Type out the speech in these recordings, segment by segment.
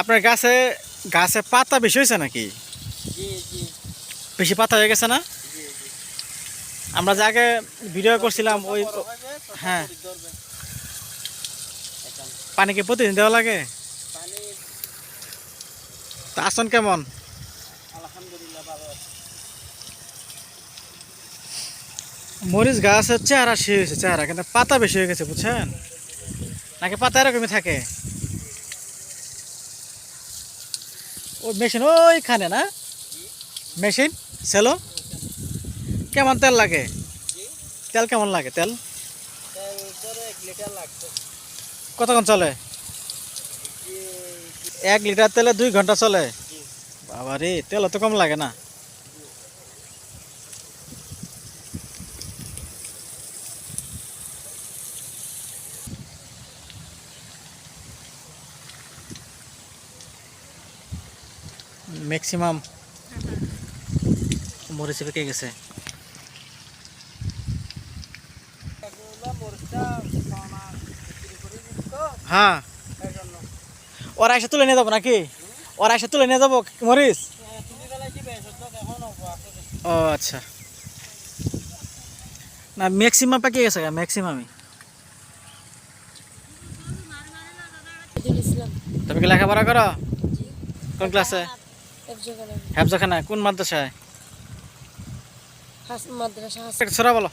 আপনার গাছে গাছে পাতা বেশি হয়েছে নাকি? বেশি পাতা হয়ে গেছে না? আমরা যে আগে ভিডিও করছিলাম ওই হ্যাঁ। পরে ধরবে। এখন পানি কি প্রতিদিন দেওয়া লাগে? তা আসন কেমন? মরিচ গাছের চেহারা সে হয়েছে চেহারা কিন্তু পাতা বেশি হয়ে গেছে, বুঝছেন? নাকি পাতা এরকমই থাকে? ও মেশিন ওইখানে না? মেশিন? সেলো? কেমন তেল লাগে? তেল কেমন লাগে, তেল? কতক্ষণ চলে? এক লিটার তেলে দুই ঘণ্টা চলে? বাবা রে তেল অত কম লাগে না। ম্যাক্সিমাম মরিচে পেকে গেছে। হ্যাঁ ওরা এসে তুলে নিয়ে যাব নাকি? ওরা এসে তুলে নিয়ে যাব মরিচ ও আচ্ছা। না ম্যাক্সিমাম পেকে গেছে ম্যাক্সিমামই তুমি কি লেখাপড়া করো কোন ক্লাসে একজনে হ্যাবজাখানা কোন মাদ্রাসায় হাস মাদ্রাসা হাস একটা ছোড়া বলো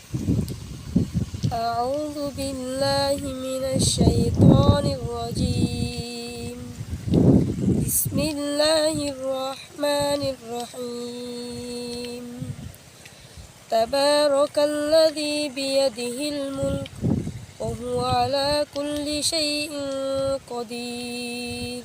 أعوذ بالله من الشيطان الرجيم بسم الله الرحمن الرحيم تبارك الذي بيده الملك وهو على كل شيء قدير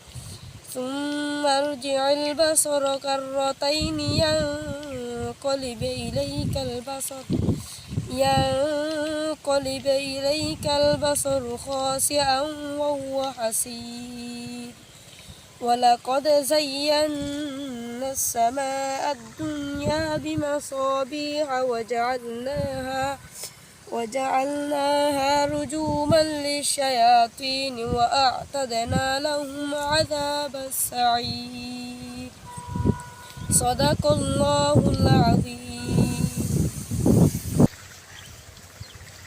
ثم ارجع البصر كرتين ينقلب إليك البصر ينقلب إليك البصر خاسئا وهو حسير. ولقد زينا السماء الدنيا بمصابيح وجعلناها وجعلناها رجوما للشياطين وأعتدنا لهم عذاب السعير صدق الله العظيم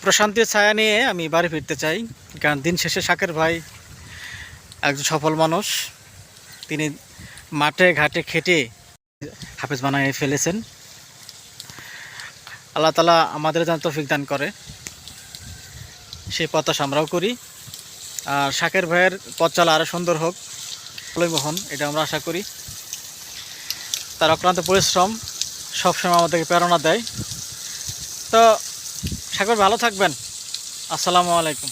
প্রশান্তির ছায়া নিয়ে আমি বাড়ি ফিরতে চাই কারণ দিন শেষে শাকের ভাই একজন সফল মানুষ তিনি মাঠে ঘাটে খেটে হাফেজ বানিয়ে ফেলেছেন আল্লাহ তালা আমাদের যেন তৌফিক দান করে। সেই প্রত্যাশা আমরাও করি। আর শাকের ভাইয়ের পথ চলা আরও সুন্দর হোক। মোহন এটা আমরা আশা করি। তার অক্লান্ত পরিশ্রম সবসময় আমাদেরকে প্রেরণা দেয়। তো, সাগর ভালো থাকবেন। আসসালামু আলাইকুম।